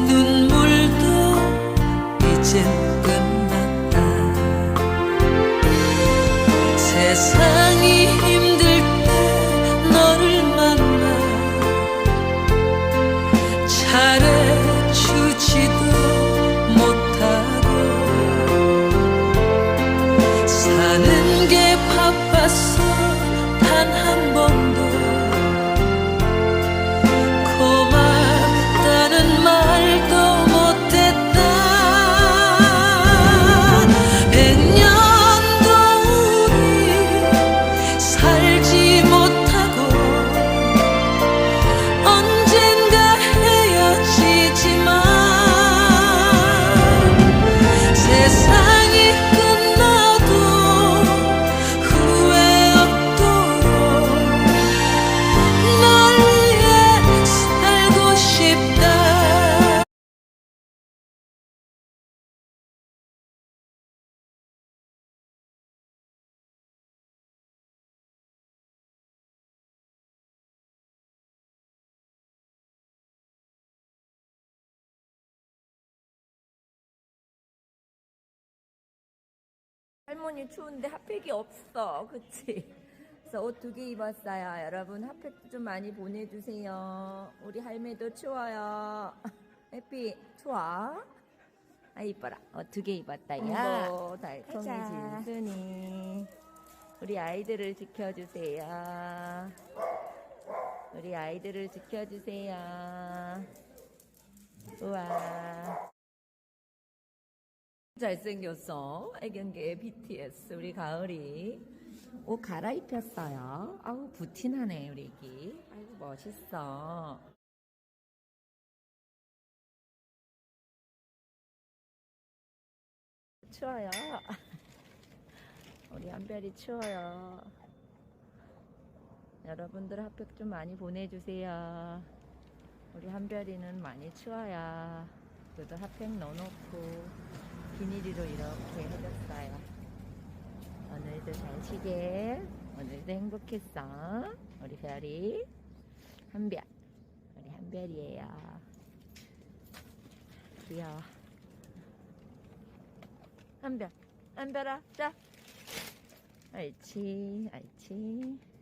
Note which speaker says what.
Speaker 1: 눈물도 이젠 끝났다. 세상
Speaker 2: 할머니 추운데 핫팩이 없어. 그치? 그래서 옷 두 개 입었어요. 여러분 핫팩 좀 많이 보내주세요. 우리 할매도 추워요. 해피 추워? 아 이뻐라. 옷 두 개 입었다. 야.
Speaker 1: 어머,
Speaker 2: 달콤이
Speaker 1: 가자.
Speaker 2: 진순이. 우리 아이들을 지켜주세요. 우리 아이들을 지켜주세요. 우와. 잘생겼어. 애견계 BTS 우리 가을이 옷 갈아입혔어요. 아우 부티나네 우리 애기. 아이고 멋있어. 추워요. 우리 한별이 추워요. 여러분들 핫팩 좀 많이 보내주세요. 우리 한별이는 많이 추워요. 그래도 핫팩 넣어놓고 비닐이로 이렇게 해줬어요. 오늘도 잘 쉬게. 오늘도 행복했어. 우리 별이. 한별. 우리 한별이에요. 귀여워. 한별. 한별아, 자. 옳지, 옳지.